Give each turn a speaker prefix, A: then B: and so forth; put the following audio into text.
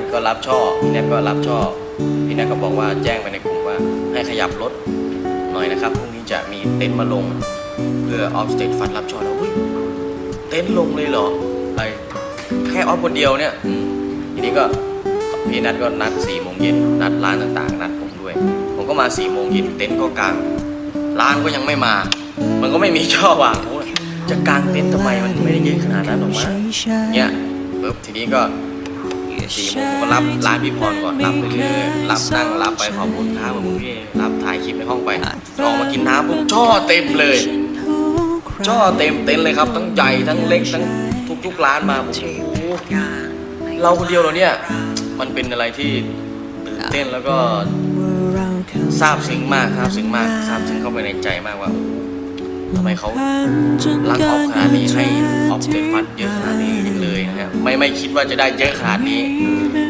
A: นั้นก็รับช่อพี่แนทก็รับช่อพี่แนทก็บอกว่าแจ้งไปในกลุ่มว่าให้ขยับรถหน่อยนะครับพรุ่งนี้จะมีเต็นท์มาลงเพื่อออฟสเตทฟันรับช่อแล้วเฮ้ยเต็นท์ลงเลยเหรออะไรแค่ออฟคนเดียวเนี่ยทีนี้ก็พี่นัดก็นัด4ี่โมงเย็นนัดร้านต่างๆ นัดผมด้วย ผมก็มา4ี่โมงเย็นเต็นท์ก็กลาง ร้านก็ยังไม่มา มันก็ไม่มีช่อวางจะกลางเต็นท์ทำไมมันไม่ได้เยอะขนาดนั้นหรอกมั้งเนี่ยปุ๊บทีนี้ก็ สี่โมงผมก็รับร้านพี่พรก่อนรับไปเรื่อยๆรับนั่งรับไปขอบคุณครับขอบคุณพี่รับถ่ายคลิปในห้องไปออกมากินน้ำปุ๊บช่อเต็มเลยช่อเต็มเต็นท์เลยครับ ทั้งใหญ่ทั้งเล็กทั้งทุกๆร้านมาผมโอ้โหเราคนเดียวเหราเนี่ยมันเป็นอะไรที่ตื่นเต้นแล้วก็ซาบซึ้งมากซาบซึ้งมากซาบซึ้งเข้าไปในใจมากว่าโอ้โหทำไมเขารักออฟขนาดนี้ให้ออฟเต็มฟัดเยอะขนาดนี้ ไม่ไม่คิดว่าจะได้เยอะขนาดนี้